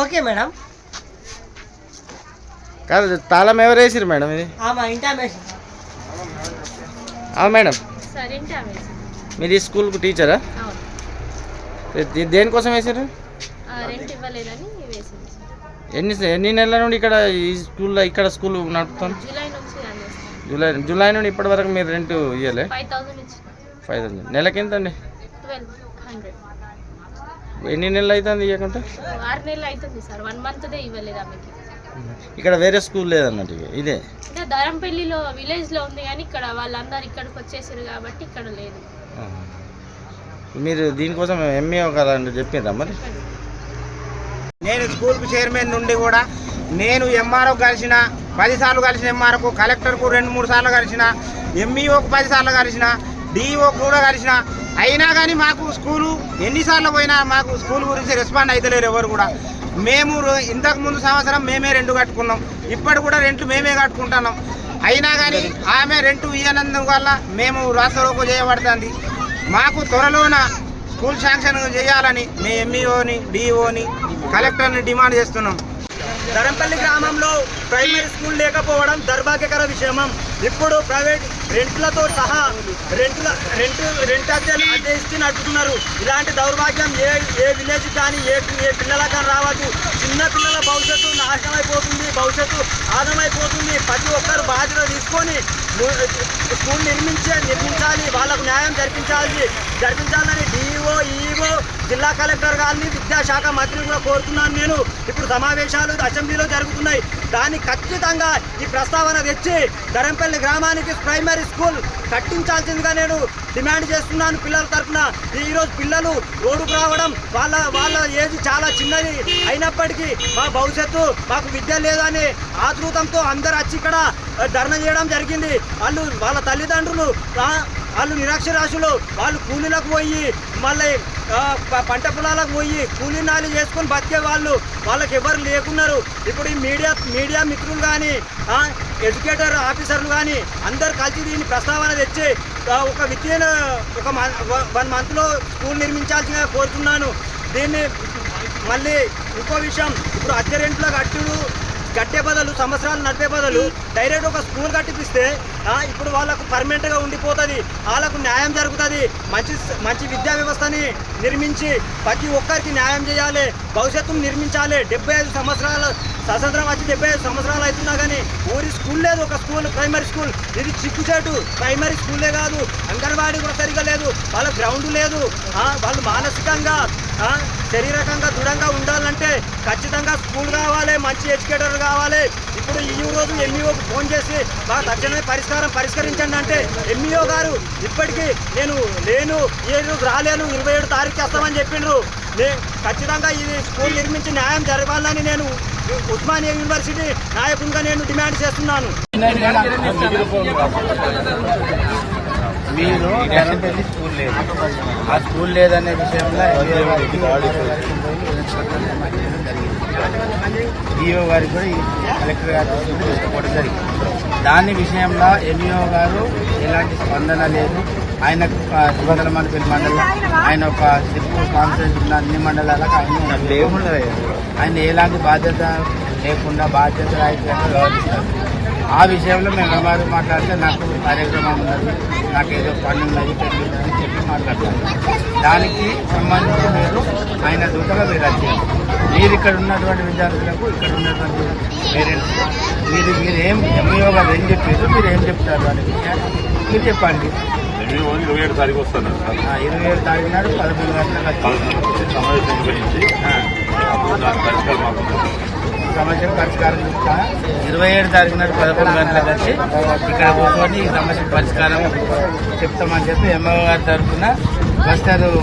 Okay madam. కాదు తాళం ఎవరు వేసిరు మేడం ఇది? మేడం. అంటే అవి మీరు ఈ స్కూల్కు టీచరా? దేనికోసం వేసారు. ఎన్ని ఎన్ని నెలల నుండి ఇక్కడ ఈ స్కూల్లో ఇక్కడ స్కూల్ నడుపుతాం? జూలై జూలై జూలై నుండి ఇప్పటి వరకు మీరు రెంట్ ఇవ్వలే ఫైవ్ థౌసండ్ నెలకి ఎంత అండి ఎన్ని నెలలు అవుతుంది ఇవ్వకుంటే ఆరు నెలలు అవుతుంది సార్. వన్ మంత్దే ఇవ్వలేదు ఆమెకి. ఇక్కడ వేరే స్కూల్ లేదన్నట్టు ఇక ఇదే? అంటే ధరంపల్లిలో విలేజ్లో ఉంది కానీ ఇక్కడ వాళ్ళందరూ ఇక్కడికి వచ్చేసారు కాబట్టి ఇక్కడ లేదు. మీరు దీనికోసం ఎంఏ కదా అంటే చెప్పిండ్రా మరి? నేను స్కూల్కు చైర్మన్ నుండి కూడా నేను ఎంఆర్ఓ కలిసిన పదిసార్లు కలిసిన ఎంఆర్ఓకు కలెక్టర్కు రెండు మూడు సార్లు కలిసిన ఎంఈఓకు పదిసార్లు కలిసిన డిఈఓకు కూడా కలిసిన. అయినా కానీ మాకు స్కూలు ఎన్నిసార్లు పోయినా మాకు స్కూల్ గురించి రెస్పాండ్ అవుతలేరు ఎవరు కూడా. మేము రో- ఇంతకు ముందు సంవత్సరం మేమే రెండు కట్టుకున్నాం. ఇప్పటి కూడా రెంట్లు మేమే కట్టుకుంటున్నాం. అయినా కానీ ఆమె రెంట్ ఇయ్యనందు వల్ల మేము రాష్ట్రలోకి చేయబడుతుంది. మాకు త్వరలోన స్కూల్ శాంక్షన్ చేయాలని మీ ఎంఈఓని డిఓని కలెక్టర్ని డిమాండ్ చేస్తున్నాం. ధరంపల్లి గ్రామంలో ప్రైమరీ స్కూల్ లేకపోవడం దౌర్భాగ్యకర విషయమం. ఇప్పుడు ప్రైవేట్ రెంట్లతో సహా రెంట్ల రెంట్ రెంట్ అద్దెలు అద్దె ఇచ్చి నడుపుతున్నారు. ఇలాంటి దౌర్భాగ్యం ఏ ఏ విలేజ్ కానీ ఏ ఏ పిల్లలకు కానీ రావద్దు. చిన్న పిల్లల భవిష్యత్తు నాశనం అయిపోతుంది భవిష్యత్తు ఆదమైపోతుంది ప్రతి ఒక్కరు బాధ్యత తీసుకొని స్కూల్ నిర్మించే నిర్మించాలి. వాళ్ళకు న్యాయం జరిపించాలి. జరిపించాలని డిఈఓ ఈఈఓ జిల్లా కలెక్టర్ గారిని విద్యాశాఖ మంత్రిని కూడా కోరుతున్నాను నేను. ఇప్పుడు సమావేశాలు అసెంబ్లీలో జరుగుతున్నాయి. దాన్ని ఖచ్చితంగా ఈ ప్రస్తావన తెచ్చి ధరంపల్లి గ్రామానికి ప్రైమరీ స్కూల్ కట్టించాల్సిందిగా నేను డిమాండ్ చేస్తున్నాను పిల్లల తరఫున. ఈరోజు పిల్లలు రోడ్డుకు రావడం వాళ్ళ వాళ్ళ ఏజ్ చాలా చిన్నది అయినప్పటికీ మా భవిష్యత్తు మాకు విద్య లేదని ఆతృతంతో అందరు వచ్చి ఇక్కడ ధర్నా చేయడం జరిగింది. వాళ్ళు వాళ్ళ తల్లిదండ్రులు వాళ్ళు నిరక్షరాస్యులు వాళ్ళు కూలీలకు పోయి మళ్ళీ పంట పొలాలకు పోయి కూలీ నాలి చేసుకొని బతికే వాళ్ళు వాళ్ళకి ఎవరు లేకున్నారు. ఇప్పుడు ఈ మీడియా మీడియా మిత్రులు కానీ ఎడ్యుకేటర్ ఆఫీసర్లు కానీ అందరు కలిసి దీన్ని ప్రస్తావన తెచ్చి ఒక విత్ ఒక వన్ మంత్లో స్కూల్ నిర్మించాల్సిందిగా కోరుతున్నాను. దీన్ని మళ్ళీ ఇంకో విషయం ఇప్పుడు అద్దె రెంట్లో కట్టుడు కట్టే బదులు సంవత్సరాలు నడిపే బదులు డైరెక్ట్ ఒక స్కూల్ కట్టిపిస్తే ఇప్పుడు వాళ్ళకు పర్మనెంట్గా ఉండిపోతుంది. వాళ్ళకు న్యాయం జరుగుతుంది. మంచి మంచి విద్యా వ్యవస్థని నిర్మించి ప్రతి ఒక్కరికి న్యాయం చేయాలి. భవిష్యత్తును నిర్మించాలి. డెబ్బై ఐదు సంవత్సరాలు స్వతంత్రం వచ్చి డెబ్బై ఐదు సంవత్సరాలు అవుతున్నా కానీ ఊరి స్కూల్ లేదు ఒక స్కూల్ ప్రైమరీ స్కూల్. ఇది చిక్కుచేటు. ప్రైమరీ స్కూలే కాదు అంగన్వాడీ కూడా సరిగా లేదు. వాళ్ళ గ్రౌండ్ లేదు. వాళ్ళు మానసికంగా శారీరకంగా దృఢంగా ఉండాలంటే ఖచ్చితంగా స్కూల్ కావాలి మంచి ఎడ్యుకేటర్ కావాలి. ఇప్పుడు ఈ రోజు ఎంఈఓకి ఫోన్ చేసి మా తక్షణమే పరిష్కారం పరిష్కరించండి అంటే ఎంఈఓ గారు ఇప్పటికీ నేను లేను ఏ రోజు రాలేను ఇరవై ఏడు తారీఖు చేస్తామని చెప్పిండ్రు. ఖచ్చితంగా ఇది స్కూల్ నిర్మించి న్యాయం జరగాలని నేను ఉస్మానియా యూనివర్సిటీ నాయకునిగా నేను డిమాండ్ చేస్తున్నాను. మీరు ధనంపల్లి స్కూల్ లేదు. ఆ స్కూల్ లేదనే విషయంలో డిఓ గారికి కూడా ఈ కలెక్టర్ గారి తీసుకుపోవడం జరిగింది. దాని విషయంలో ఎంఈఓ గారు ఎలాంటి స్పందన లేదు. ఆయన సుగంధల మండలి మండలం ఆయన ఒక సిప్పు కాన్ఫరెన్స్ ఉన్న అన్ని మండలాలకు ఆయన ఆయన ఎలాంటి బాధ్యత లేకుండా బాధ్యత వ్యవహరిస్తారు. ఆ విషయంలో మేము ఎవరు మాట్లాడితే నాకు కార్యక్రమం ఉన్నది నాకు ఏదో పని ఉన్నది అని చెప్పి మాట్లాడతాను దానికి సంబంధించి మీరు ఆయన దూతగా మీరు వచ్చారు. మీరు ఇక్కడ ఉన్నటువంటి విద్యార్థులకు ఇక్కడ ఉన్నటువంటి పేరెంట్స్ మీరు మీరు ఏం ఎంఈఓ గారు ఏం చెప్పారు? మీరు ఏం చెప్తారు అనే విషయాన్ని మీరు చెప్పండి. ఇరవై ఏడు తారీఖు వస్తాను. ఇరవై ఏడు తారీఖు నాడు పదకొండు గంటలకు పదకొండు సమావేశం గురించి సమస్య పరిష్కారం చెప్తా. ఇరవై ఏడు తారీఖు నాడు పదకొండు గంటలకు వచ్చి ఇక్కడ కూర్చొని ఈ సమస్య పరిష్కారం చెప్తామని చెప్పి ఎంఓ గారి తరఫున మాస్టర్ గారు.